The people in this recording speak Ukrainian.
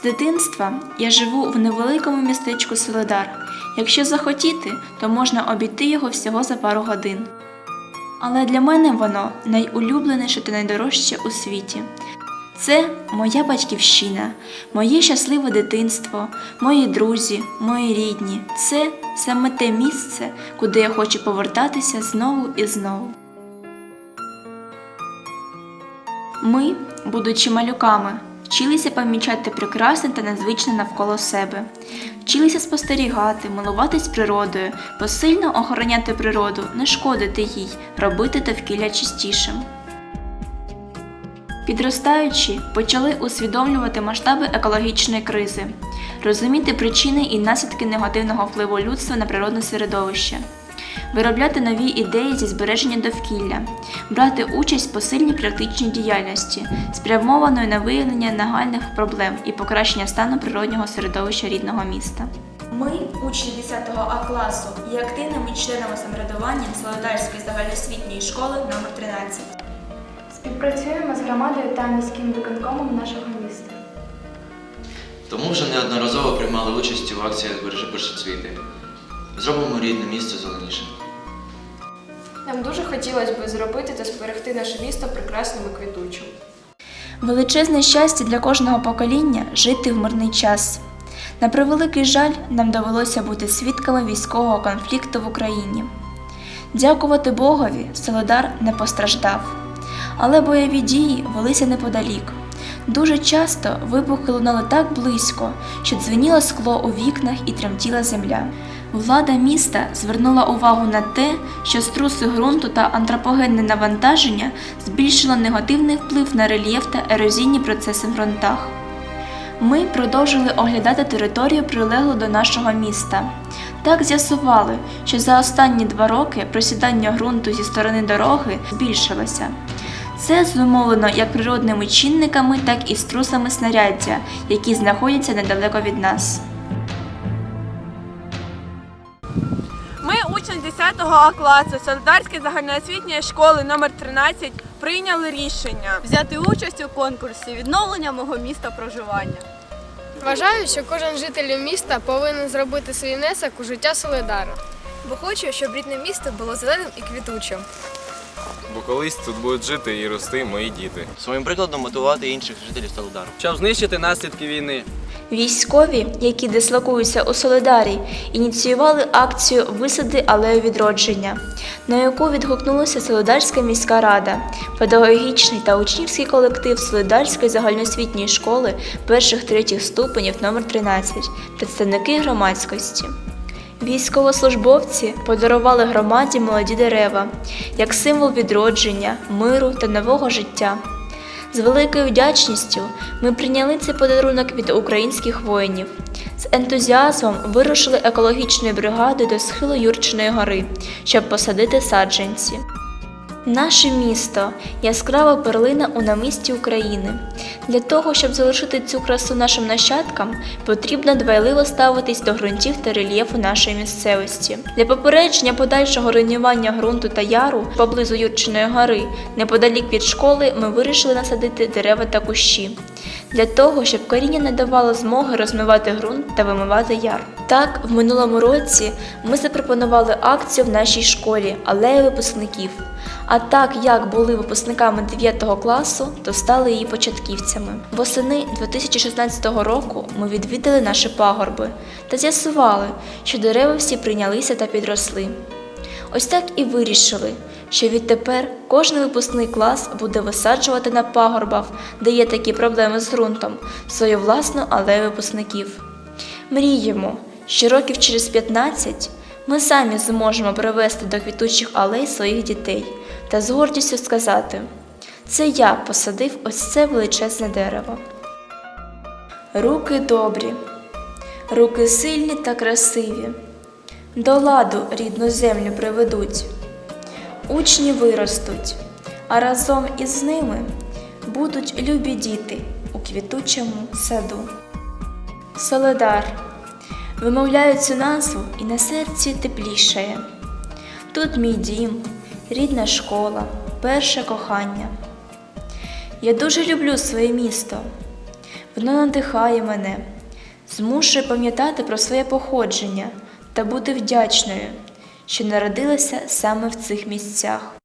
З дитинства я живу в невеликому містечку Соледар. Якщо захотіти, то можна обійти його всього за пару годин. Але для мене воно найулюбленіше та найдорожче у світі. Це моя батьківщина, моє щасливе дитинство, мої друзі, мої рідні. Це саме те місце, куди я хочу повертатися знову і знову. Ми, будучи малюками, вчилися помічати прекрасне та незвичне навколо себе, вчилися спостерігати, милуватись природою, посильно охороняти природу, не шкодити їй, робити довкілля чистішим. Підростаючи, почали усвідомлювати масштаби екологічної кризи, розуміти причини і наслідки негативного впливу людства на природне середовище, виробляти нові ідеї зі збереження довкілля, брати участь в посильній практичній діяльності, спрямованої на виявлення нагальних проблем і покращення стану природнього середовища рідного міста. Ми, учні 10 А класу, є активними членами самоврядування Солодарської загальноосвітньої школи номер 13 Співпрацюємо з громадою та міським виконкомом нашого міста. Тому вже неодноразово приймали участь у акціях Бережи першоцвіти. Зробимо рідне місце зеленішим. Нам дуже хотілося б зробити та зберегти наше місто прекрасним і квітучим. Величезне щастя для кожного покоління жити в мирний час. На превеликий жаль, нам довелося бути свідками військового конфлікту в Україні. Дякувати Богові, Солодар не постраждав. Але бойові дії велися неподалік. Дуже часто вибухи лунали так близько, що дзвеніло скло у вікнах і тремтіла земля. Влада міста звернула увагу на те, що струси ґрунту та антропогенне навантаження збільшило негативний вплив на рельєф та ерозійні процеси в ґрунтах. Ми продовжили оглядати територію, прилеглу до нашого міста. Так з'ясували, що за останні два роки просідання ґрунту зі сторони дороги збільшилося. Це зумовлено як природними чинниками, так і струсами снаряддя, які знаходяться недалеко від нас. А класу Солидарської загальноосвітньої школи номер 13 прийняли рішення. взяти участь у конкурсі відновлення мого міста проживання. Вважаю, що кожен житель міста повинен зробити свій внесок у життя Солидара. Бо хочу, щоб рідне місто було зеленим і квітучим. Бо колись тут будуть жити і рости мої діти. Своїм прикладом мотивувати інших жителів Солодару. щоб знищити наслідки війни. Військові, які дислокуються у Солидарі, ініціювали акцію Висади алею відродження, на яку відгукнулася Солидарська міська рада, педагогічний та учнівський колектив Солидарської загальноосвітньої школи перших третіх ступенів номер 13 представники громадськості. Військовослужбовці подарували громаді молоді дерева як символ відродження, миру та нового життя. З великою вдячністю ми прийняли цей подарунок від українських воїнів. З ентузіазмом вирушили екологічною бригадою до схилу Юрчиної гори, щоб посадити саджанці. Наше місто яскрава перлина у намисті України. Для того, щоб залишити цю красу нашим нащадкам, потрібно дбайливо ставитись до ґрунтів та рельєфу нашої місцевості. Для попередження подальшого руйнування ґрунту та яру поблизу Юрчиної гори, неподалік від школи, ми вирішили насадити дерева та кущі. Для того, щоб коріння не давало змоги розмивати ґрунт та вимивати яр. Так, в минулому році ми запропонували акцію в нашій школі алея випускників. А так як були випускниками 9 класу, то стали її початківцями. Восени 2016 року ми відвідали наші пагорби та з'ясували, що дерева всі прийнялися та підросли. Ось так і вирішили, що відтепер кожен випускний клас буде висаджувати на пагорбах, де є такі проблеми з ґрунтом, свою власну алею випускників. Мріємо, що років через 15 ми самі зможемо привести до квітучих алей своїх дітей та з гордістю сказати: це я посадив ось це величезне дерево. Руки добрі, руки сильні та красиві, до ладу рідну землю приведуть. Учні виростуть, а разом із ними будуть любі діти у квітучому саду. Соледар. Вимовляю цю назву і на серці теплішає. Тут мій дім, рідна школа, перше кохання. Я дуже люблю своє місто. Воно надихає мене, змушує пам'ятати про своє походження та бути вдячною, що народилася саме в цих місцях.